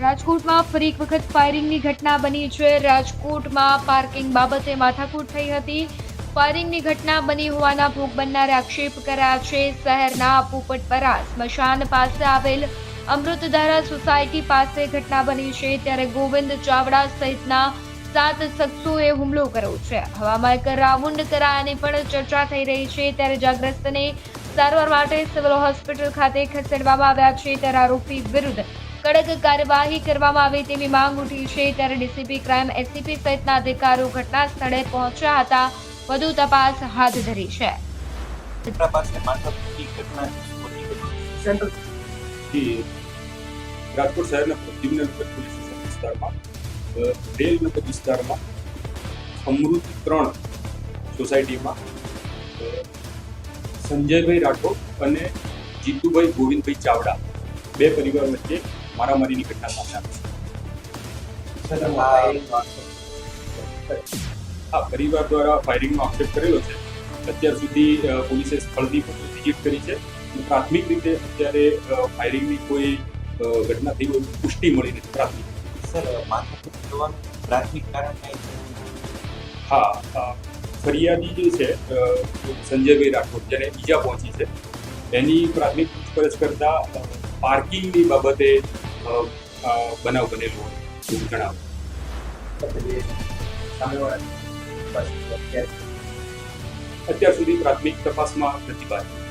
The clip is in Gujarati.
રાજકોટમાં ફરી એક વખત ફાયરિંગની ઘટના બની છે. રાજકોટમાં પાર્કિંગ બાબતે માથાકૂટ થઈ હતી. ફાયરિંગની ઘટના બની હોવાના ભોગ બનનારે આક્ષેપ કર્યા છે. શહેરના પોપટપરા સ્મશાન પાસે આવેલ અમૃતધારા સોસાયટી પાસે ઘટના બની છે. ત્યારે ગોવિંદ ચાવડા સહિતના સાત શખ્સોએ હુમલો કર્યો છે. હવામાં એક રાઉન્ડ કરાયાની પણ ચર્ચા થઈ રહી છે. ત્યારે જાગ્રસ્તને સારવાર માટે સિવિલ હોસ્પિટલ ખાતે ખસેડવામાં આવ્યા છે. ત્યારે આરોપી વિરુદ્ધ કડક કાર્યવાહી કરવામાં આવે તેવી માંગ ઉઠી છે ત્યારે ડીસીપી ક્રાઇમ એસીપી સહિતના અધિકારીઓ ઘટના સ્થળે પહોંચ્યા હતા. વધુ તપાસ હાથ ધરી છે. રાજકોટ શહેરના પ્રદ્યુમ્નનગર પોલીસ વિસ્તારમાં રેલ નગર વિસ્તારમાં અમૃત ત્રણ સોસાયટીમાં સંજયભાઈ રાઠોડ અને જીતુભાઈ ગોવિંદભાઈ ચાવડા, બે પરિવાર વચ્ચે મારામારીની ઘટના સામે. આવી છે. આ પરિવાર દ્વારા ફાયરિંગનો આક્ષેપ કરેલો છે. અત્યાર સુધી પોલીસે સ્થળની પણ વિઝિટ કરી છે. પ્રાથમિક રીતે અત્યારે ફાયરિંગની કોઈ ઘટના થઈ હોય પુષ્ટિ મળી નથી. પ્રાથમિક. સર પ્રાથમિક કારણ હા ફરિયાદી જે છે સંજયભાઈ રાઠોડ જેને ઈજા પહોંચી છે એની પ્રાથમિક પૂછપરછ કરતા પાર્કિંગની બાબતે બનાવ બનેલો હોય. એવું જણાવે અત્યારે સુધી પ્રાથમિક તપાસમાં નથી બાકી.